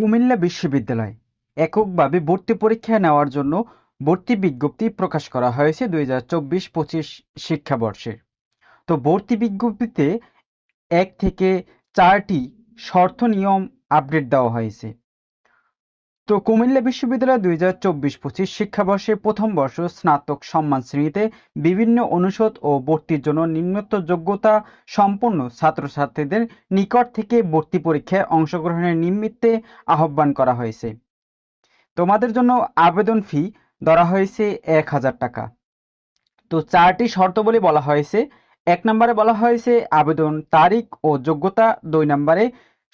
কুমিল্লা বিশ্ববিদ্যালয়। এককভাবে ভর্তি পরীক্ষা নেওয়ার জন্য ভর্তি বিজ্ঞপ্তি প্রকাশ করা হয়েছে দুই হাজার চব্বিশ পঁচিশ শিক্ষাবর্ষে। তো ভর্তি বিজ্ঞপ্তিতে এক থেকে চারটি শর্ত নিয়ম আপডেট দেওয়া হয়েছে। তো কুমিল্লা বিশ্ববিদ্যালয় দুই হাজার চব্বিশ পঁচিশ শিক্ষাবর্ষে প্রথম বর্ষ স্নাতক সম্মান শ্রেণীতে বিভিন্ন অনুষদ ও ভর্তির জন্য নিম্নত যোগ্যতা সম্পন্ন ছাত্রছাত্রীদের নিকট থেকে ভর্তি পরীক্ষায় অংশগ্রহণের নিমিত্তে আহ্বান করা হয়েছে। তোমাদের জন্য আবেদন ফি ধরা হয়েছে এক হাজার টাকা। তো চারটি শর্তাবলী বলা হয়েছে। এক নম্বরে বলা হয়েছে আবেদন তারিখ ও যোগ্যতা। দুই নম্বরে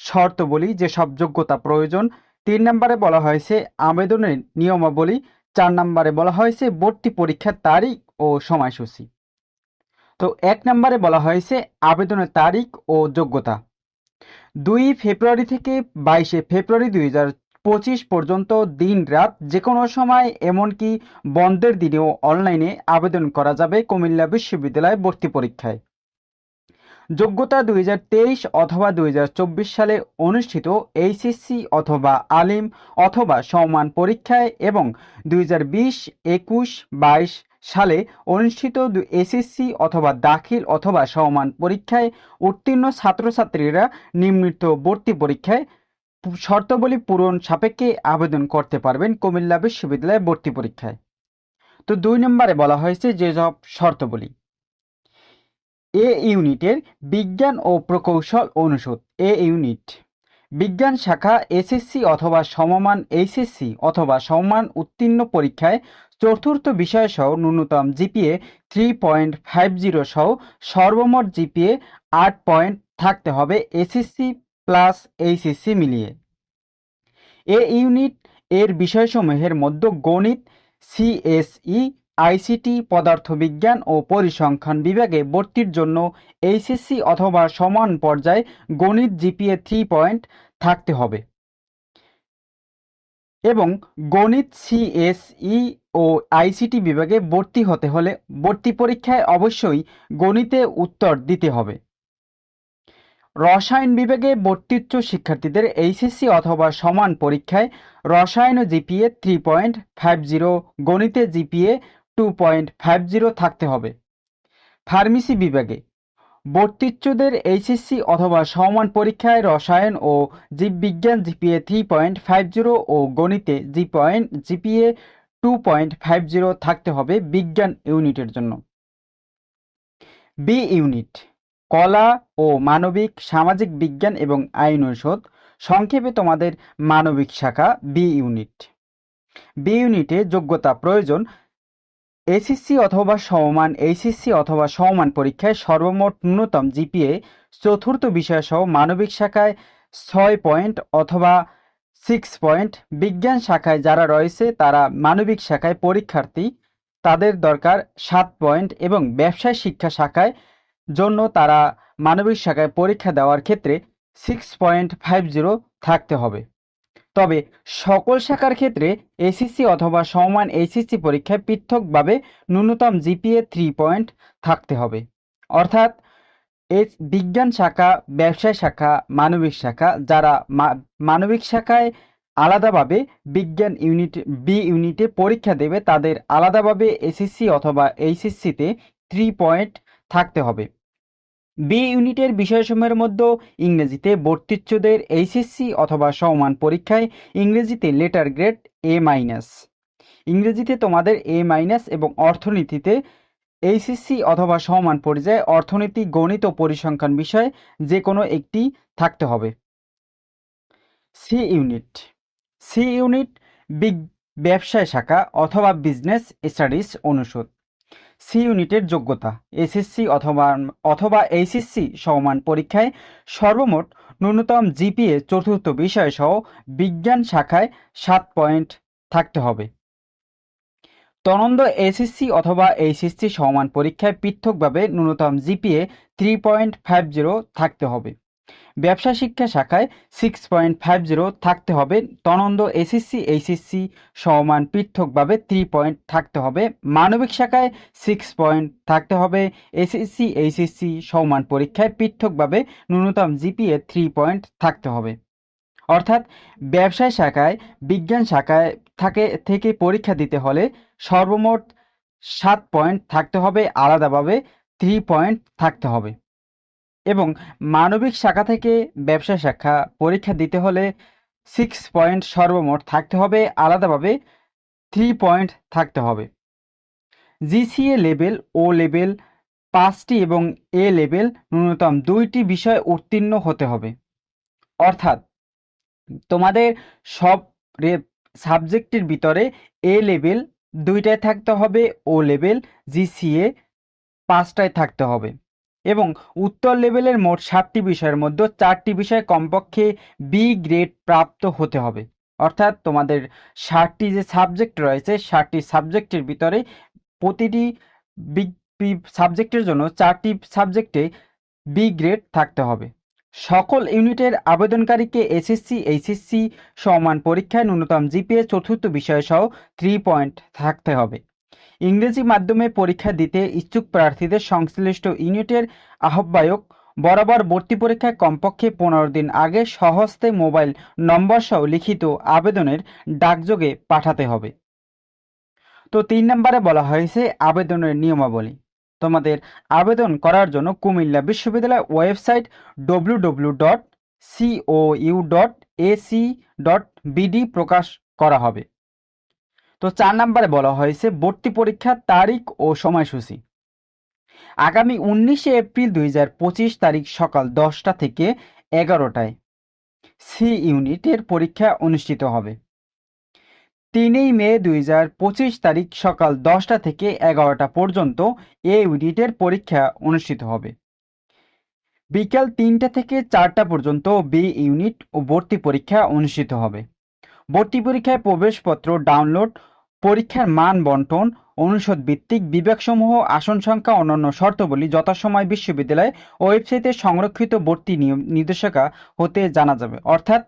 শর্তাবলী যেসব যোগ্যতা প্রয়োজন। তিন নম্বরে বলা হয়েছে, আবেদনের নিয়মাবলী চার নম্বরে বলা হয়েছে, ভর্তি পরীক্ষার তারিখ ও সময়সূচি। তো এক নম্বরে বলা হয়েছে, আবেদনের তারিখ ও যোগ্যতা। দুই ফেব্রুয়ারি থেকে বাইশে ফেব্রুয়ারি দুই পঁচিশ পর্যন্ত দিন রাত যে কোনো সময়, এমনকি বন্ধের দিনেও অনলাইনে আবেদন করা যাবে কুমিল্লা বিশ্ববিদ্যালয় ভর্তি পরীক্ষায়। যোগ্যতা দুই হাজার তেইশ অথবা দুই হাজার চব্বিশ সালে অনুষ্ঠিত এইচএসসি অথবা আলিম অথবা সমান পরীক্ষায় এবং দুই হাজার বিশ, একুশ, বাইশ সালে অনুষ্ঠিত এসএসসি অথবা দাখিল অথবা সমান পরীক্ষায় উত্তীর্ণ ছাত্রছাত্রীরা নিম্নিত ভর্তি পরীক্ষায় শর্তাবলী পূরণ সাপেক্ষে আবেদন করতে পারবেন কুমিল্লা বিশ্ববিদ্যালয়ে ভর্তি পরীক্ষায়। তো দুই নম্বরে বলা হয়েছে যেসব শর্তাবলী। এ ইউনিটের বিজ্ঞান ও প্রকৌশল অনুষদ এ ইউনিট বিজ্ঞান শাখা এসএসসি অথবা সমমান এইচএসসি অথবা সমমান উত্তীর্ণ পরীক্ষায় চতুর্থ বিষয় সহ ন্যূনতম GPA three point five zero সহ সর্বমোট জিপিএ আট পয়েন্ট থাকতে হবে এসএসসি প্লাস এইচএসসি মিলিয়ে। এ ইউনিট এর বিষয়সমূহের মধ্যে গণিত সিএসই আইসিটি পদার্থবিজ্ঞান ও পরিসংখ্যান বিভাগে ভর্তির জন্য এইচএসসি অথবা সমান পর্যায়ে গণিত জিপিএ থ্রি পয়েন্ট থাকতে হবে। এবং গণিত সিএসই ও আইসিটি বিভাগে ভর্তি হতে হলে ভর্তি পরীক্ষায় অবশ্যই গণিতে উত্তর দিতে হবে। রসায়ন বিভাগে ভর্তিচ্ছ শিক্ষার্থীদের এইচএসসি অথবা সমান পরীক্ষায় রসায়ন GPA three point five zero, গণিতে GPA two point five zero থাকতে হবে। ফার্মেসি বিভাগে ভর্তিচ্ছুদের এইচএসসি অথবা সমান পরীক্ষায় রসায়ন ও জীববিজ্ঞান GPA three point five zero ও গণিতে G point GPA two point five zero থাকতে হবে বিজ্ঞান ইউনিটের জন্য। বি ইউনিট, কলা ও মানবিক, সামাজিক বিজ্ঞান এবং আইন অনুষদ, সংক্ষেপে তোমাদের মানবিক শাখা বি ইউনিট। বি ইউনিটে যোগ্যতা প্রয়োজন এসএসসি অথবা সমমান এইচএসসি অথবা সমমান পরীক্ষায় সর্বমোট ন্যূনতম জিপিএ চতুর্থ বিষয়সহ মানবিক শাখায় ছয় পয়েন্ট অথবা সিক্স পয়েন্ট। বিজ্ঞান শাখায় যারা রয়েছে, তারা মানবিক শাখায় পরীক্ষার্থী, তাদের দরকার সাত পয়েন্ট এবং ব্যবসায় শিক্ষা শাখায় জন্য তারা মানবিক শাখায় পরীক্ষা দেওয়ার ক্ষেত্রে সিক্স পয়েন্ট ফাইভ জিরো থাকতে হবে। তবে সকল শাখার ক্ষেত্রে এসএসসি অথবা সমান এইচএসসি পরীক্ষায় পৃথকভাবে ন্যূনতম জিপিএ থ্রি পয়েন্ট থাকতে হবে। অর্থাৎ এস, বিজ্ঞান শাখা, ব্যবসায় শাখা, মানবিক শাখা, যারা মানবিক শাখায় আলাদাভাবে বিজ্ঞান ইউনিট বি ইউনিটে পরীক্ষা দেবে, তাদের আলাদাভাবে এসএসসি অথবা এইচএসসিতে থ্রি পয়েন্ট থাকতে হবে। বি ইউনিটের বিষয়সমূহের মধ্যে ইংরেজিতে ভর্তিচ্ছুদের এইচএসসি অথবা সমান পরীক্ষায় ইংরেজিতে লেটার গ্রেড এ মাইনাস ইংরেজিতে তোমাদের এ মাইনাস এবং অর্থনীতিতে এইচএসসি অথবা সমান পর্যায়ে অর্থনীতি, গণিত ও পরিসংখ্যান বিষয়ে যে কোনো একটি থাকতে হবে। সি ইউনিট সি ইউনিট বিগ ব্যবসায় শাখা অথবা বিজনেস স্টাডিজ অনুষদ। সি ইউনিটের যোগ্যতা, এসএসসি অথবা অথবা এইচএসসি সমান পরীক্ষায় সর্বমোট ন্যূনতম জিপিএ চতুর্থ বিষয় সহ বিজ্ঞান শাখায় সাত পয়েন্ট থাকতে হবে। তনন্দ এসএসসি অথবা এইচএসসি সমান পরীক্ষায় পৃথকভাবে ন্যূনতম GPA three point five zero থাকতে হবে। ব্যবসা শিক্ষা শাখায় সিক্স পয়েন্ট ফাইভ জিরো থাকতে হবে। তনন্দ এসএসসি, এইচএসসি সমান পৃথকভাবে থ্রি পয়েন্ট থাকতে হবে। মানবিক শাখায় সিক্স পয়েন্ট থাকতে হবে। এসএসসি, এইচএসসি সমান পরীক্ষায় পৃথকভাবে ন্যূনতম জিপিএ থ্রি পয়েন্ট থাকতে হবে। অর্থাৎ ব্যবসায় শাখায়, বিজ্ঞান শাখায় থাকে, থেকে পরীক্ষা দিতে হলে সর্বমোট সাত পয়েন্ট থাকতে হবে। আলাদাভাবে থ্রি পয়েন্ট থাকতে হবে। এবং মানবিক শাখা থেকে ব্যবসা শাখা পরীক্ষা দিতে হলে সিক্স পয়েন্ট সর্বমোট থাকতে হবে, আলাদাভাবে থ্রি পয়েন্ট থাকতে হবে। জিসিএ লেভেল ও লেভেল পাঁচটি এবং এ লেভেল ন্যূনতম দুইটি বিষয় উত্তীর্ণ হতে হবে। অর্থাৎ তোমাদের সব সাবজেক্টের ভিতরে এ লেভেল দুইটায় থাকতে হবে ও লেভেল জিসিএ পাঁচটায় থাকতে হবে। এবং উত্তর লেভেলের মোট সাতটি বিষয়ের মধ্যে চারটি বিষয় কমপক্ষে বি গ্রেড প্রাপ্ত হতে হবে। অর্থাৎ তোমাদের ষাটটি যে সাবজেক্ট রয়েছে, ষাটটি সাবজেক্টের ভিতরে প্রতিটি সাবজেক্টের জন্য চারটি সাবজেক্টে বি গ্রেড থাকতে হবে। সকল ইউনিটের আবেদনকারীকে এসএসসি এইচএসসি সমান পরীক্ষায় ন্যূনতম জিপিএ চতুর্থ বিষয় সহ থ্রি পয়েন্ট থাকতে হবে। ইংরেজি মাধ্যমে পরীক্ষা দিতে ইচ্ছুক প্রার্থীদের সংশ্লিষ্ট ইউনিটের আহ্বায়ক বরাবর ভর্তি পরীক্ষায় কমপক্ষে পনেরো দিন আগে সহস্তে মোবাইল নম্বর সহ লিখিত আবেদনের ডাকযোগে পাঠাতে হবে। তো তিন নম্বরে বলা হয়েছে আবেদনের নিয়মাবলী। তোমাদের আবেদন করার জন্য কুমিল্লা বিশ্ববিদ্যালয় website W W dot COU dot AC dot BD প্রকাশ করা হবে। তো চার নম্বরে বলা হয়েছে ভর্তি পরীক্ষার তারিখ ও সময়সূচি। আগামী উনিশে এপ্রিল দুই তারিখ সকাল দশটা থেকে এগারোটায় সি ইউনিটের পরীক্ষা অনুষ্ঠিত হবে। তিনই মে দুই হাজার পঁচিশ তারিখ সকাল দশটা থেকে এগারোটা পর্যন্ত এ ইউনিটের পরীক্ষা অনুষ্ঠিত হবে। বিকাল তিনটা থেকে চারটা পর্যন্ত বি ইউনিট ও ভর্তি পরীক্ষা অনুষ্ঠিত হবে। ভর্তি পরীক্ষায় প্রবেশপত্র ডাউনলোড, পরীক্ষার মান বন্টন, অনুষদ ভিত্তিক বিভাগসমূহ, আসন সংখ্যা অন্যান্য শর্তাবলী, যথাসময় বিশ্ববিদ্যালয় ওয়েবসাইটে সংরক্ষিত ভর্তি নিয়ম নির্দেশিকা হতে জানা যাবে। অর্থাৎ,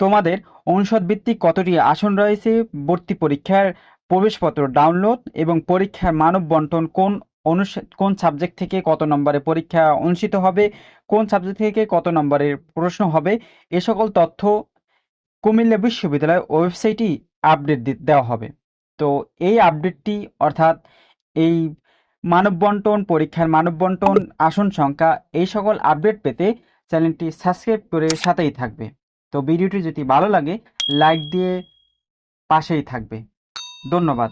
তোমাদের অনুষদ ভিত্তিক কতটি আসন রয়েছে, ভর্তি পরীক্ষার প্রবেশপত্র ডাউনলোড এবং পরীক্ষার মানব বন্টন কোন অনুষদ কোন সাবজেক্ট থেকে কত নম্বরে পরীক্ষা অনুষ্ঠিত হবে, কোন সাবজেক্ট থেকে কত নম্বরের প্রশ্ন হবে, এ সকল তথ্য কুমিল্লা বিশ্ববিদ্যালয়ের ওয়েবসাইটই আপডেট দেওয়া হবে। তো এই আপডেটটি, অর্থাৎ এই মানব বন্টন পরীক্ষার মানব বন্টন আসন সংখ্যা, এই সকল আপডেট পেতে চ্যানেলটি সাবস্ক্রাইব করে সাথেই থাকবে। তো ভিডিওটি যদি ভালো লাগে, লাইক দিয়ে পাশেই থাকবে। ধন্যবাদ।